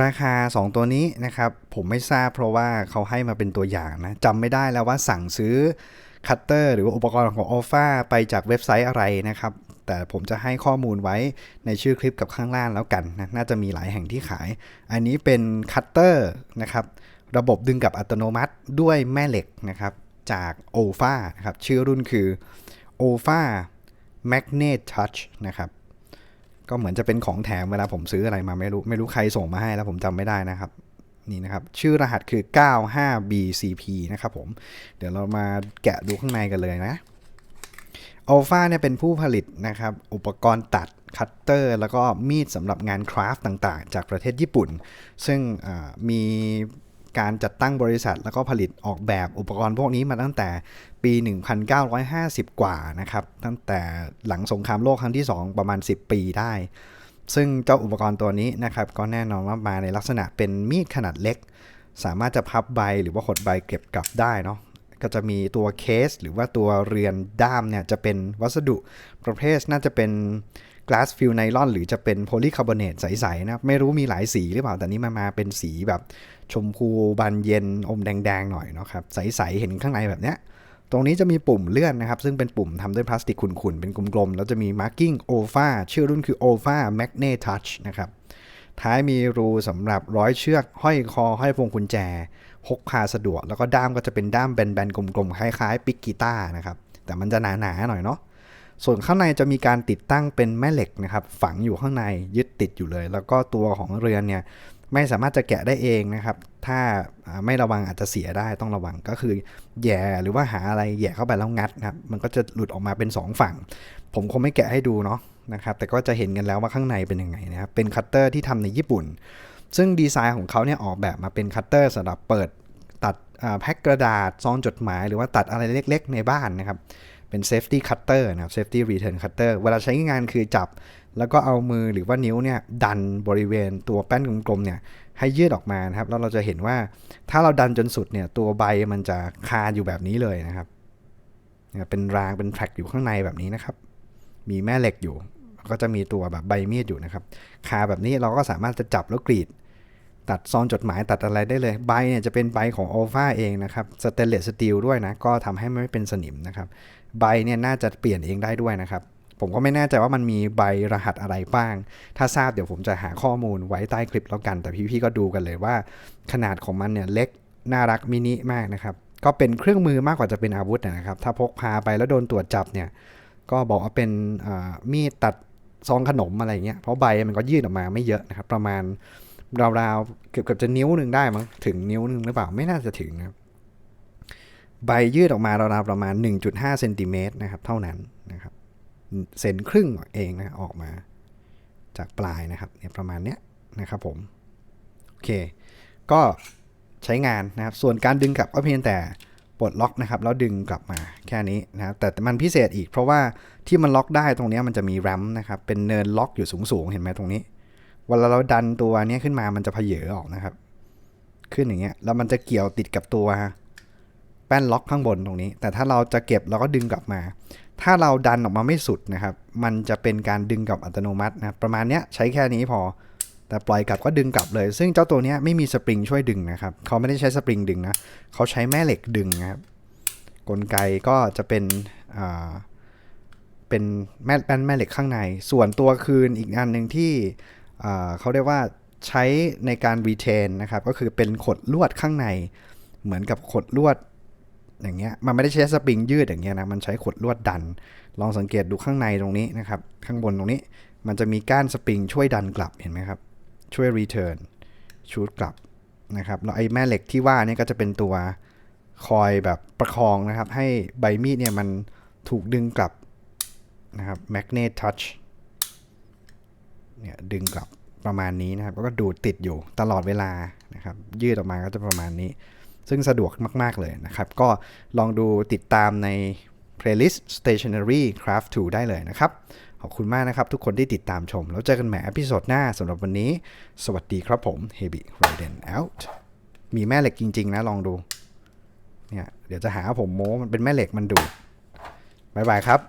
ราคา 2 ตัวนี้นะครับ ผมไม่ทราบเพราะว่าเขาให้มาเป็นตัวอย่างนะจำไม่ได้แล้วว่าสั่งซื้อคัตเตอร์หรือว่าอุปกรณ์ของ a l p h a ไปจากเว็บไซต์อะไรนะครับ แต่ผมจะให้ข้อมูลไว้ในชื่อคลิปกับข้างล่างแล้วกันนะน่าจะมีหลายแห่งที่ขาย อันนี้เป็นคัตเตอร์นะครับ ระบบดึงกับอัตโนมัติด้วยแม่เหล็กนะครับ จาก o f a นะครับชื่อรุ่นคือ o f a Magnet Touch นะครับ ก็เหมือนจะเป็นของแถมเวลาผมซื้ออะไรมาไม่รู้ไม่รู้ใครส่งมาให้แล้วผมจำไม่ได้นะครับนี่นะครับชื่อรหัสคือ 95BCP นะครับผม เดี๋ยวเรามาแกะดูข้างในกันเลยนะอัลฟาเนี่ยเป็นผู้ผลิตนะครับ อุปกรณ์ตัดคัตเตอร์แล้วก็มีดสำหรับงานคราฟต์ต่างๆ จากประเทศญี่ปุ่น ซึ่งมี การจัดตั้งบริษัท แล้วก็ผลิตออกแบบอุปกรณ์พวกนี้มาตั้งแต่ปี 1950 กว่านะครับ ตั้งแต่หลังสงครามโลกครั้งที่ 2 ประมาณ 10 ปีได้ ซึ่งเจ้าอุปกรณ์ตัวนี้นะครับก็แน่นอนว่ามาในลักษณะเป็นมีดขนาดเล็ก สามารถจะพับใบหรือว่าหดใบเก็บกลับได้เนาะก็จะมีตัวเคสหรือว่าตัวเรือนด้ามเนี่ยจะเป็นวัสดุประเภทน่าจะเป็น glass fill nylon หรือจะเป็นโพลีคาร์บอเนตใสๆนะครับไม่รู้มีหลายสีหรือเปล่า แต่นี่มามาเป็นสีแบบชมพูบานเย็นอมแดงๆหน่อยเนาะครับใสๆเห็นข้างในแบบเนี้ยตรงนี้จะมีปุ่มเลื่อนนะครับ ซึ่งเป็นปุ่มทำด้วยพลาสติกขุ่นๆ เป็นกลมๆ แล้วจะมี marking OFA ชื่อรุ่นคือ OFA Magnet Touch นะครับ ท้ายมีรูสำหรับร้อยเชือก ห้อยคอ ห้อยพวงกุญแจ พกพาสะดวก แล้วก็ด้ามก็จะเป็นด้ามแบนๆ กลมๆ คล้ายๆ ปิกกีตาร์นะครับ แต่มันจะหนาๆ หน่อยเนาะ ส่วนข้างในจะมีการติดตั้งเป็นแม่เหล็กนะครับ ฝังอยู่ข้างในยึดติดอยู่เลย แล้วก็ตัวของเรือนเนี่ยไม่สามารถจะแกะได้เองนะครับ ถ้าไม่ระวังอาจจะเสียได้ต้องระวังก็คือแย่หรือว่าหาอะไรแย่เข้าไปแล้วงัดนะครับมันก็จะหลุดออกมาเป็น 2 ฝั่ง ผมคงไม่แกะให้ดูเนาะนะครับ แต่ก็จะเห็นกันแล้วว่าข้างในเป็นยังไงนะครับ เป็นคัตเตอร์ที่ทำในญี่ปุ่น ซึ่งดีไซน์ของเขาเนี่ยออกแบบมาเป็นคัตเตอร์สำหรับเปิดตัดแพ็กกระดาษซองจดหมาย หรือว่าตัดอะไรเล็ก ๆ ในบ้านนะครับ เป็น safety cutter นะครับ safety return cutter เวลาใช้งานคือจับ แล้วก็เอามือหรือว่านิ้วเนี่ยดันบริเวณตัวแป้นกลมๆเนี่ยให้ยืดออกมานะครับ แล้วเราจะเห็นว่าถ้าเราดันจนสุดเนี่ยตัวใบมันจะคาอยู่แบบนี้เลยนะครับเนี่ยเป็นรางเป็นแทร็กอยู่ข้างในแบบนี้นะครับ มีแม่เหล็กอยู่ ก็จะมีตัวแบบใบมีดอยู่นะครับ คาแบบนี้เราก็สามารถจะจับแล้วกรีด ตัดซองจดหมายตัดอะไรได้เลย ใบเนี่ยจะเป็นใบของโอฟาเองนะครับสเตนเลสสตีลด้วยนะ ก็ทำให้ไม่เป็นสนิมนะครับ ใบเนี่ยน่าจะเปลี่ยนเองได้ด้วยนะครับ ผมก็ไม่แน่ใจว่ามันมีใบรหัสอะไรบ้าง ถ้าทราบเดี๋ยวผมจะหาข้อมูลไว้ใต้คลิปแล้วกัน แต่พี่ๆก็ดูกันเลยว่า ขนาดของมันเนี่ยเล็กน่ารักมินิมากนะครับ ก็เป็นเครื่องมือมากกว่าจะเป็นอาวุธนะครับ ถ้าพกพาไปแล้วโดนตรวจจับเนี่ย ก็บอกว่าเป็นมีดตัดซองขนมอะไรเงี้ย เพราะใบมันก็ยื่นออกมาไม่เยอะนะครับ ประมาณ ราวๆเกือบเกือบจะนิ้วหนึ่งได้มั้งถึงนิ้วหนึ่งหรือเปล่าไม่น่าจะถึงนะใบยืดออกมาราวๆประมาณ 1.5เซนติเมตรนะครับ เท่านั้นนะครับเซนครึ่งเองนะออกมาจากปลายนะครับเนี่ยประมาณเนี้ยนะครับผมโอเค ก็ใช้งานนะครับ ส่วนการดึงกลับก็เพียงแต่ปลดล็อกนะครับแล้วดึงกลับมาแค่นี้นะครับแต่มันพิเศษอีกเพราะว่าที่มันล็อกได้ตรงนี้มันจะมีแรมนะครับเป็นเนินล็อกอยู่สูงๆ เห็นไหมตรงนี้ เวลาเราดันตัวเนี้ยขึ้นมามันจะเพเยอออกนะครับ ขึ้นอย่างเงี้ยแล้วมันจะเกี่ยวติดกับตัวแป้นล็อกข้างบนตรงนี้ แต่ถ้าเราจะเก็บเราก็ดึงกลับมา ถ้าเราดันออกมาไม่สุดนะครับ มันจะเป็นการดึงกลับอัตโนมัตินะประมาณเนี้ยใช้แค่นี้พอ แต่ปล่อยกลับก็ดึงกลับเลย ซึ่งเจ้าตัวเนี้ยไม่มีสปริงช่วยดึงนะครับเขาไม่ได้ใช้สปริงดึงนะเขาใช้แม่เหล็กดึงนะครับกลไกก็จะเป็นเป็นแม่แป้นแม่เหล็กข้างใน ส่วนตัวคืนอีกอันหนึ่งที่ เขาเรียกว่าใช้ในการรีเทนนะครับ ก็คือเป็นขดลวดข้างในเหมือนกับขดลวดอย่างเงี้ยมันไม่ได้ใช้สปริงยืดอย่างเงี้ยนะมันใช้ขดลวดดัน ลองสังเกตดูข้างในตรงนี้นะครับ ข้างบนตรงนี้ มันจะมีก้านสปริงช่วยดันกลับเห็นไหมครับ ช่วยรีเทิร์นชูดกลับนะครับแล้วไอ้แม่เหล็กที่ว่านี่ก็จะเป็นตัวคอยแบบประคองนะครับ ให้ใบมีดเนี่ยมันถูกดึงกลับนะครับ magnet touch เนี่ ยดึงกลับประมาณนี้นะครับแล้วก็ดูดติดอยู่ตลอดเวลานะครับ ยืดออกมาก็จะประมาณนี้ ซึ่งสะดวกมาก ๆ เลยนะครับ ก็ลองดูติดตามใน playlist stationery craft 2 ได้เลยนะครับ ขอบคุณมากนะครับทุกคนที่ติดตามชม แล้วเจอกันใหม่อพิโซดหน้าสำหรับวันนี้ สวัสดีครับผม Heavy Raiden out มีแม่เหล็กจริง ๆ นะลองดูเนี่ยเดี๋ยวจะหาว่าผมโม้มันเป็นแม่เหล็กมันดูดบายบายครับ